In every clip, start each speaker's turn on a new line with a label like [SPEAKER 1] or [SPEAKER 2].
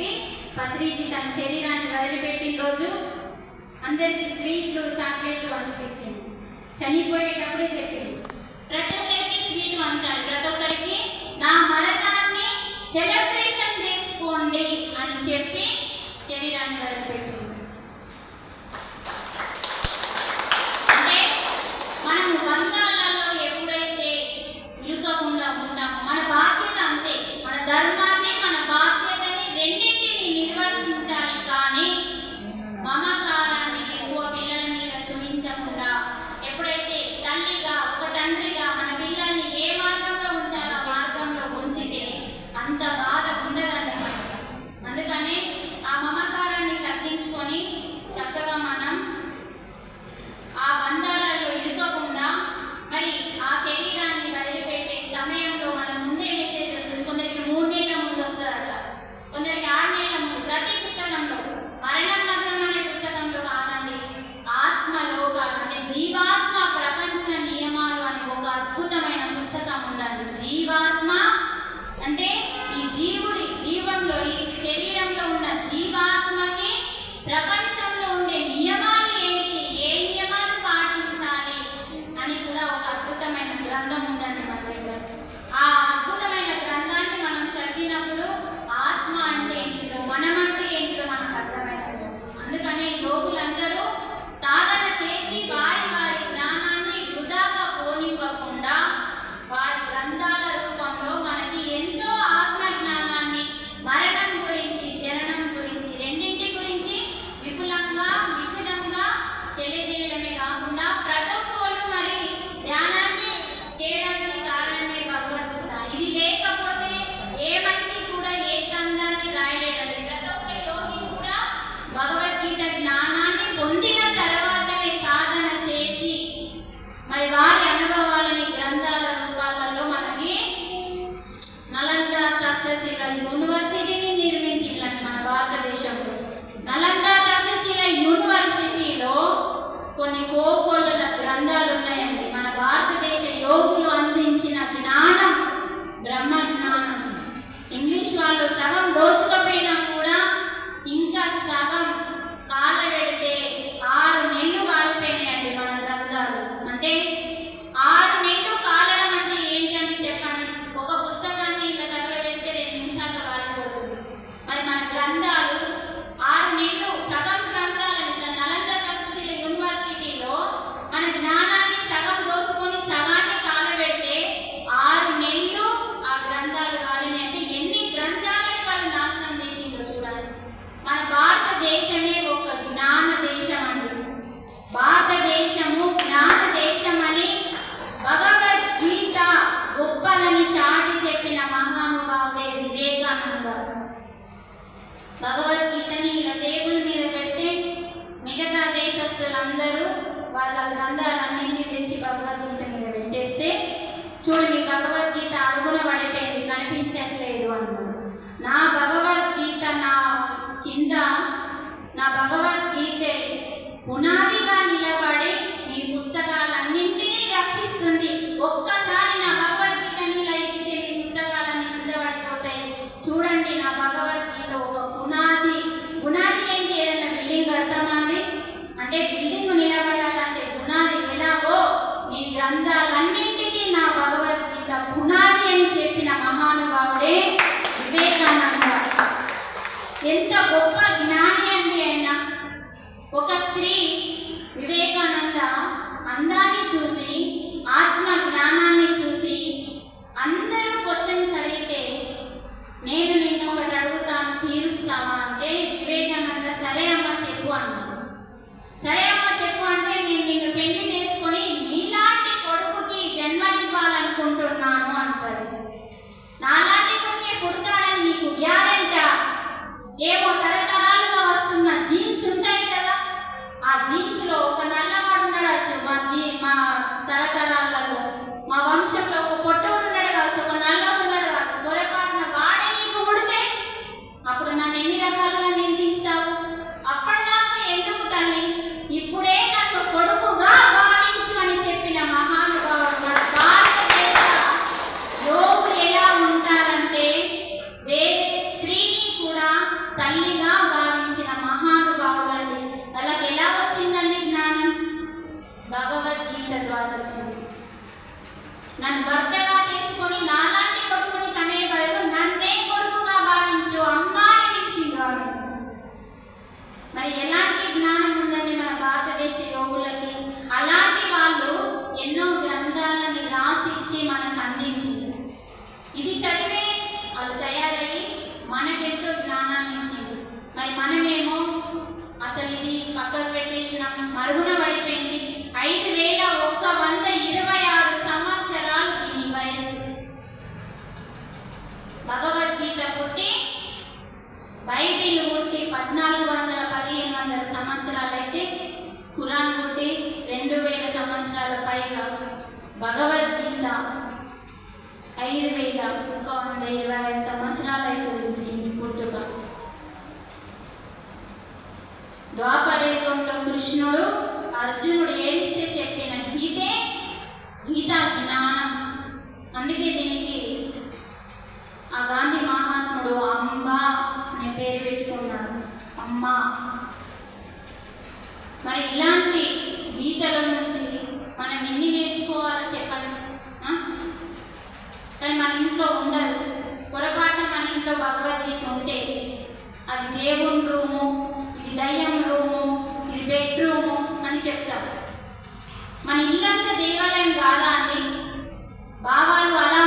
[SPEAKER 1] చెప్పి పత్రిజీ తన శరీరాన్ని వదిలిపెట్టిన రోజు అందరికి స్వీట్లు చాక్లెట్లు పంచిపించింది చనిపోయేటప్పుడే చెప్పింది. ప్రతి ఒక్కరికి స్వీట్ పంచాలి ప్రతి ఒక్కరికి నా మరణాన్ని సెలబ్రేషన్ చేసుకోండి అని చెప్పి శరీరాన్ని వదిలిపెట్టింది. అందరూ వాళ్ళ గ్రంథాలన్నింటినీ తెచ్చి భగవద్గీత మీద పెట్టేస్తే చూడండి భగవద్ చేసిన మరుగున పడిపోయింది. ఐదు వేల ఒక్క వంద ఇరవై ఆరు సంవత్సరాలు దీని వయస్సు. భగవద్గీత పుట్టి బైబిల్ పుట్టి పద్నాలుగు వందల పదిహేను వందల సంవత్సరాలు అయితే ఖురాన్ పుట్టి రెండు వేల సంవత్సరాల పైగా భగవద్గీత ఐదు వేల ఒక వంద ఇరవై ఐదు సంవత్సరాలు అవుతుంది పుట్టుక. ద్వాప కృష్ణుడు అర్జునుడు ఏడిస్తే చెప్పిన గీతే గీతా జ్ఞానం. అందుకే దీనికి ఆ గాంధీ మహాత్ముడు అమ్మ అనే పేరు పెట్టుకున్నాడు. అమ్మ. మరి ఇలాంటి గీతల నుంచి మనం ఎన్ని నేర్చుకోవాలో చెప్పండి. కానీ మన ఇంట్లో ఉండదు. పొరపాటున మన ఇంట్లో భగవద్గీత ఉంటే అది దేవుని రూము మన ఇల్లంతా దేవాలయం కాదా అండి భావాలు అలా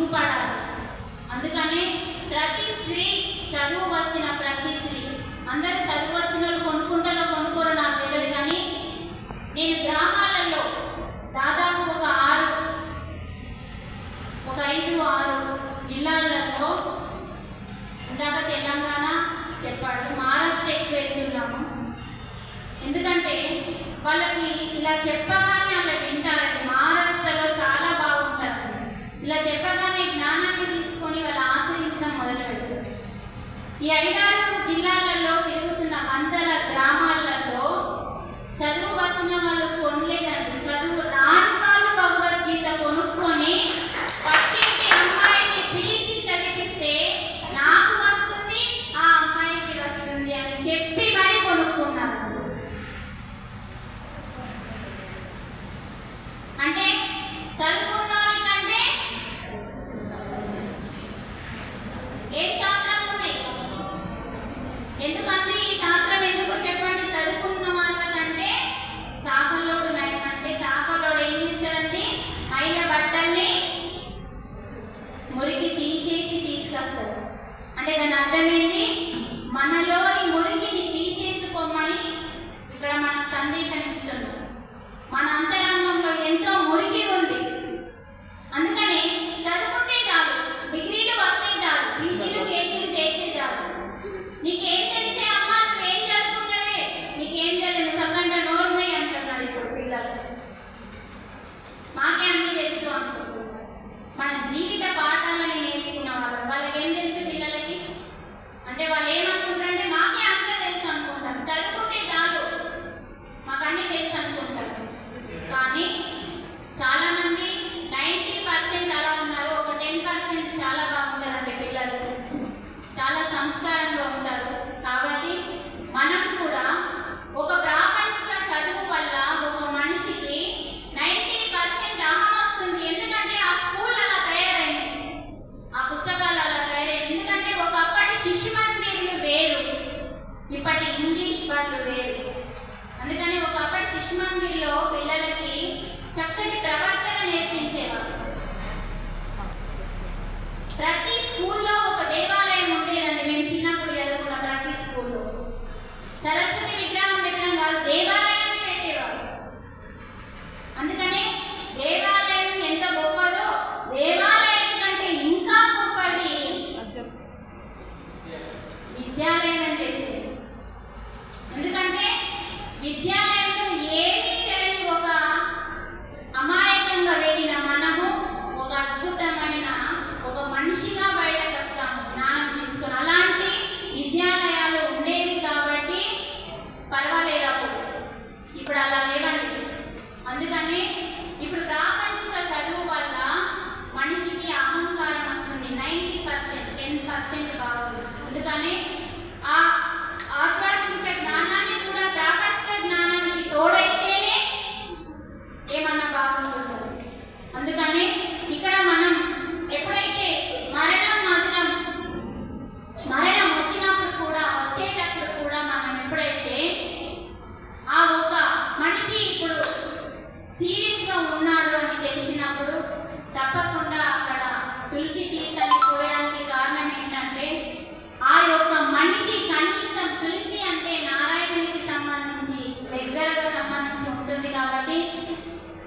[SPEAKER 1] సిగ్గుపడాలి. అందుకని ప్రతి స్త్రీ చదువు వచ్చిన ప్రతి స్త్రీ అందరు చదువు వచ్చిన వాళ్ళు కొనుక్కుంటారో కొనుక్కోరు నాకు తెలియదు కానీ నేను గ్రామాలలో దాదాపు ఒక ఆరు ఒక ఐదు ఆరు జిల్లాలలో ఇందాక తెలంగాణ చెప్పాడు మహారాష్ట్ర ఎక్కువ వెళ్తున్నాము. ఎందుకంటే వాళ్ళకి ఇలా చెప్పగా ఈ ఐదారు జిల్లాలలో తిరుగుతున్న వందల గ్రామాలలో చదువు వచ్చిన వాళ్ళు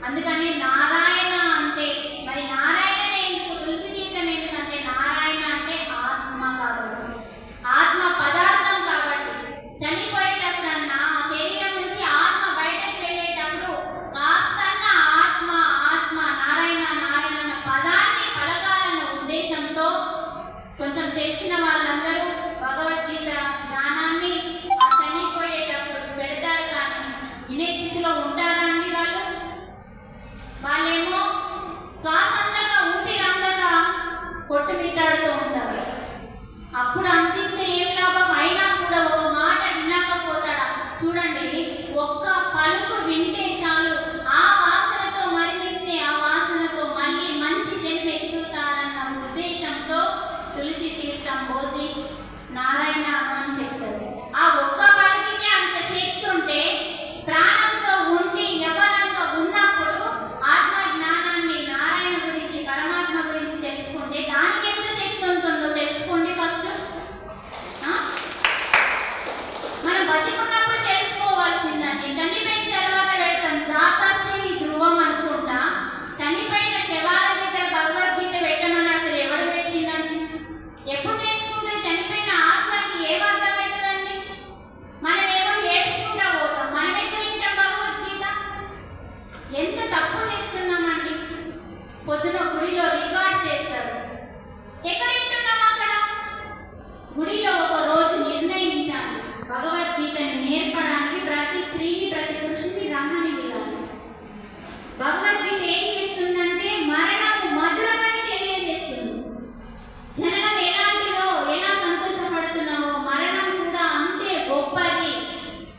[SPEAKER 1] అందుకని నారాయణ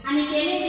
[SPEAKER 1] అని తెలియజేస్తుంది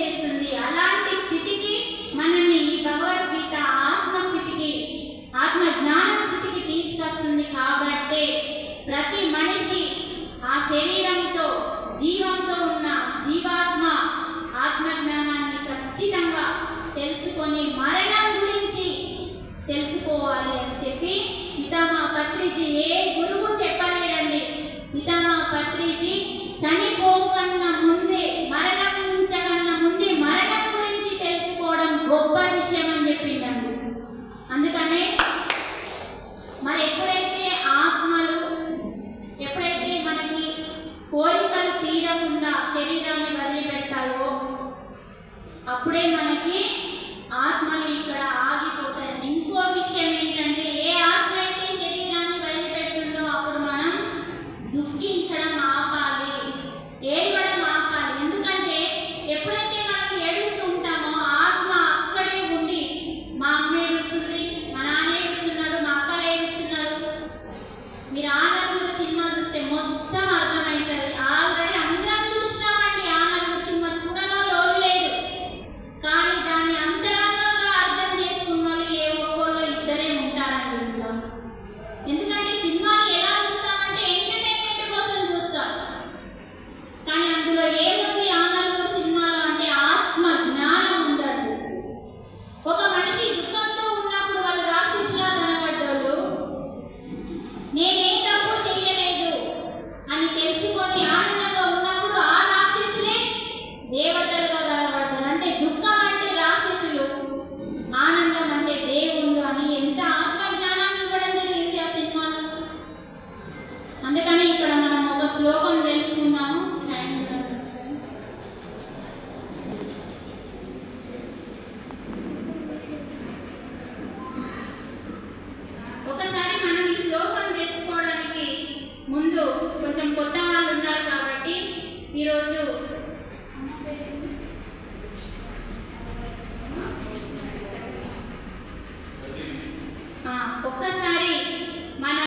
[SPEAKER 1] శ్లోకం తెలుసుకున్నాము